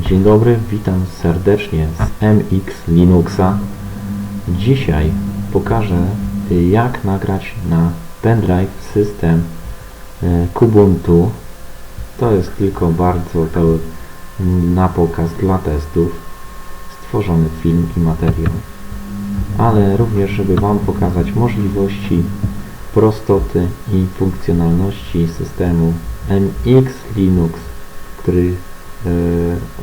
Dzień dobry, witam serdecznie z MX Linuxa. Dzisiaj pokażę jak nagrać na pendrive system e, Kubuntu. To jest tylko bardzo to na pokaz dla testów stworzony film i materiał, ale również żeby Wam pokazać możliwości, prostoty i funkcjonalności systemu MX Linux, który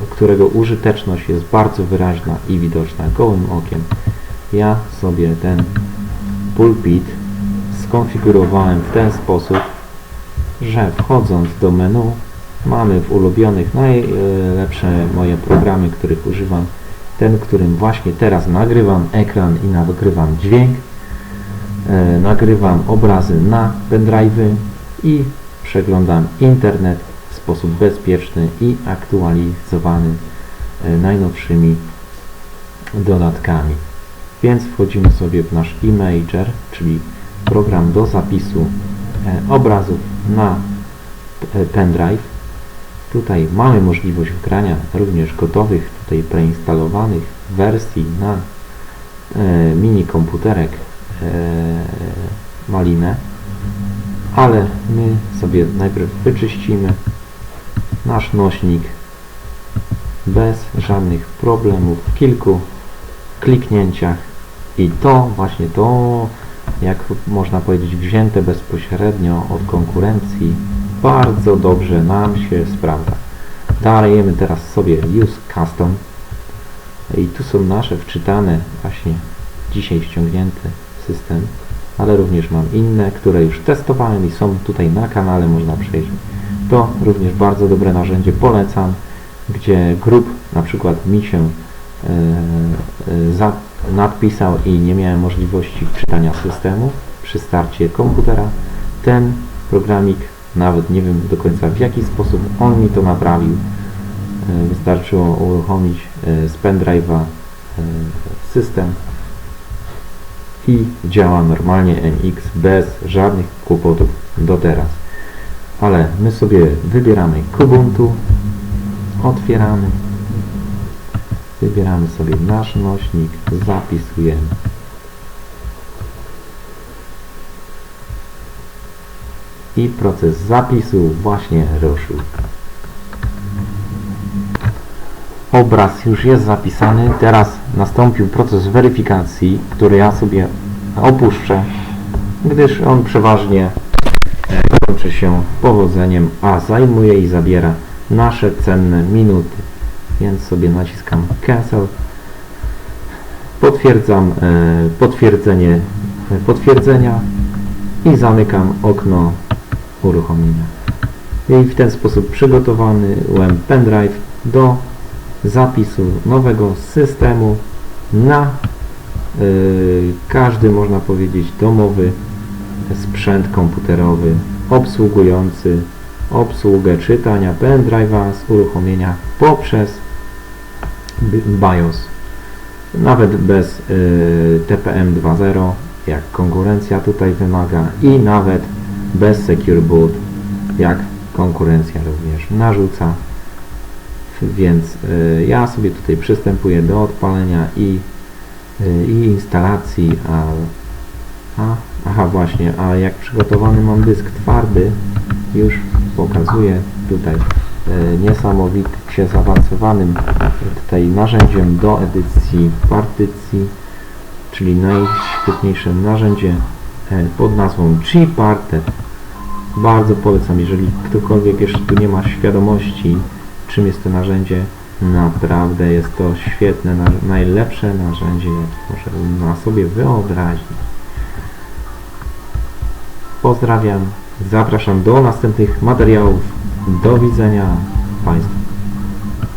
którego użyteczność jest bardzo wyraźna i widoczna gołym okiem. Ja sobie ten pulpit skonfigurowałem w ten sposób, że wchodząc do menu mamy w ulubionych najlepsze moje programy, których używam. Ten, którym właśnie teraz nagrywam ekran i nagrywam dźwięk. E, nagrywam obrazy na pendrive'y i przeglądam internet sposób bezpieczny i aktualizowany e, najnowszymi dodatkami. Więc wchodzimy sobie w nasz Imager, czyli program do zapisu e, obrazów na e, pendrive. Tutaj mamy możliwość wgrania również gotowych, tutaj preinstalowanych wersji na mini komputerek malinę, ale my sobie najpierw wyczyścimy nasz nośnik. Bez żadnych problemów. W kilku kliknięciach. I to właśnie to jak można powiedzieć wzięte bezpośrednio od konkurencji bardzo dobrze nam się sprawdza. Dajemy teraz sobie use custom. I tu są nasze wczytane właśnie dzisiaj ściągnięty system ale również mam inne, które już testowałem i są tutaj na kanale, można przejrzeć. To również bardzo dobre narzędzie, polecam, gdzie grup na przykład mi się e, e, nadpisał i nie miałem możliwości czytania systemu przy starcie komputera. Ten programik, nawet nie wiem do końca w jaki sposób on mi to naprawił. E, wystarczyło uruchomić z pendrive'a system i działa normalnie MX bez żadnych kłopotów do teraz. Ale my sobie wybieramy Kubuntu, otwieramy, wybieramy sobie nasz nośnik, zapisujemy. I proces zapisu właśnie ruszył. Obraz już jest zapisany, teraz nastąpił proces weryfikacji, który ja sobie opuszczę, gdyż on przeważnie kończy się powodzeniem, a zajmuje i zabiera nasze cenne minuty. Więc sobie naciskam Cancel. Potwierdzam e, potwierdzenie potwierdzenia i zamykam okno uruchomienia. I w ten sposób przygotowany pendrive do zapisu nowego systemu na y, każdy, można powiedzieć, domowy sprzęt komputerowy obsługujący obsługę czytania pendrive'a z uruchomienia poprzez BIOS. Nawet bez y, TPM 2.0, jak konkurencja tutaj wymaga i nawet bez Secure Boot, jak konkurencja również narzuca więc y, ja sobie tutaj przystępuję do odpalenia i, y, i instalacji, a, a, aha właśnie, a jak przygotowany mam dysk twardy, już pokazuję tutaj y, niesamowicie zaawansowanym tutaj narzędziem do edycji partycji, czyli najświetniejsze narzędzie pod nazwą Gparted. Bardzo polecam, jeżeli ktokolwiek jeszcze tu nie ma świadomości czym jest to narzędzie. Naprawdę jest to świetne, najlepsze narzędzie, jakie może na sobie wyobrazić. Pozdrawiam, zapraszam do następnych materiałów. Do widzenia Państwu.